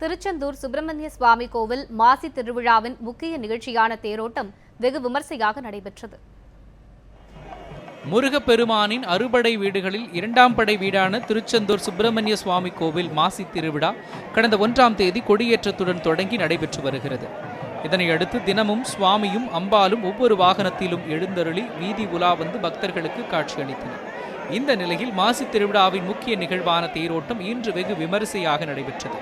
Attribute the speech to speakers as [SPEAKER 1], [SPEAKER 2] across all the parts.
[SPEAKER 1] திருச்செந்தூர் சுப்பிரமணிய சுவாமி கோவில் மாசி திருவிழாவின் முக்கிய நிகழ்ச்சியான தேரோட்டம் வெகு விமர்சையாக நடைபெற்றது.
[SPEAKER 2] முருகப்பெருமானின் அறுபடை வீடுகளில் இரண்டாம் படை வீடான திருச்செந்தூர் சுப்பிரமணிய சுவாமி கோவில் மாசி திருவிழா கடந்த ஒன்றாம் தேதி கொடியேற்றத்துடன் தொடங்கி நடைபெற்று வருகிறது. இதனையடுத்து தினமும் சுவாமியும் அம்பாலும் ஒவ்வொரு வாகனத்திலும் எழுந்தருளி வீதி உலா வந்து பக்தர்களுக்கு காட்சியளித்தனர். இந்த நிலையில் மாசி திருவிழாவின் முக்கிய நிகழ்வான தேரோட்டம் இன்று வெகு விமரிசையாக நடைபெற்றது.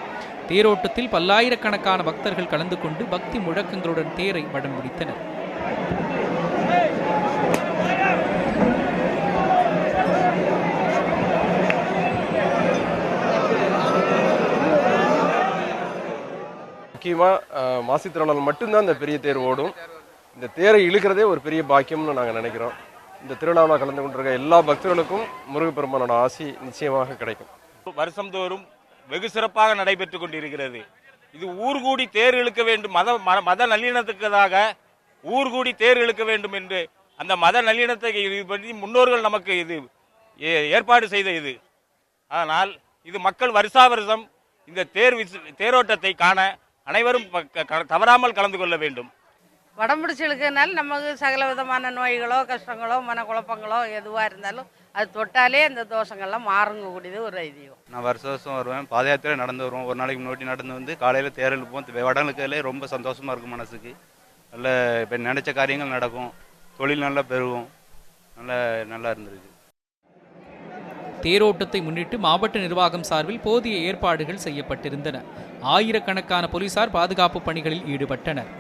[SPEAKER 2] தேரோட்டத்தில் பல்லாயிரக்கணக்கான பக்தர்கள் கலந்து கொண்டு பக்தி முழக்கங்களுடன் தேரை வடம் பிடித்தனர்.
[SPEAKER 3] முக்கியமாக மாசி திருநாள் மட்டும்தான் இந்த பெரிய தேர் ஓடும். இந்த தேரை இழுக்கிறதே ஒரு பெரிய பாக்கியம்னு நாங்கள் நினைக்கிறோம். இந்த திருவிழாவில் கலந்து கொண்டிருக்க எல்லா பக்தர்களுக்கும் முருகப்பெருமானோட ஆசி நிச்சயமாக கிடைக்கும்.
[SPEAKER 4] வருஷம்தோறும் வெகு சிறப்பாக நடைபெற்றுக் கொண்டிருக்கிறது. இது ஊர்கூடி தேர் இழுக்க வேண்டும். மத மத நல்லிணத்துக்காக ஊர்கூடி தேர் இழுக்க வேண்டும் என்று அந்த மத நல்லிணத்தை இது பற்றி முன்னோர்கள் நமக்கு இது ஏ- ஏற்பாடு செய்த இது. ஆனால் இது மக்கள் வருஷா வருஷம் இந்த தேர் விசு- தேரோட்டத்தை காண அனைவரும் தவறாமல் கலந்து கொள்ள வேண்டும்.
[SPEAKER 5] வடம் பிடிச்சி இழுக்கிறதுனால நமக்கு சகல விதமான நோய்களோ கஷ்டங்களோ மனக்குழப்பங்களோ எதுவாக இருந்தாலும் அது தொட்டாலே அந்த தோஷங்கள்லாம் மாறுங்கக்கூடியது ஒரு ஐதீகம்.
[SPEAKER 6] நான் வருஷ வருஷம் வருவேன். பாத யாத்திரை நடந்து வருவோம். ஒரு நாளைக்கு முன்னாடி நடந்து வந்து காலையில் தேர் இழுப்போம் வடம் இழுக்கிறதுலே ரொம்ப சந்தோஷமா இருக்கும் மனசுக்கு. நல்ல இப்போ நினைச்ச காரியங்கள் நடக்கும். தொழில் நல்லா பெருகும். நல்ல நல்லா இருந்திருக்கு.
[SPEAKER 2] தேரோட்டத்தை முன்னிட்டு மாவட்ட நிர்வாகம் சார்பில் போதிய ஏற்பாடுகள் செய்யப்பட்டிருந்தன. ஆயிரக்கணக்கான போலீசார் பாதுகாப்பு பணிகளில் ஈடுபட்டனர்.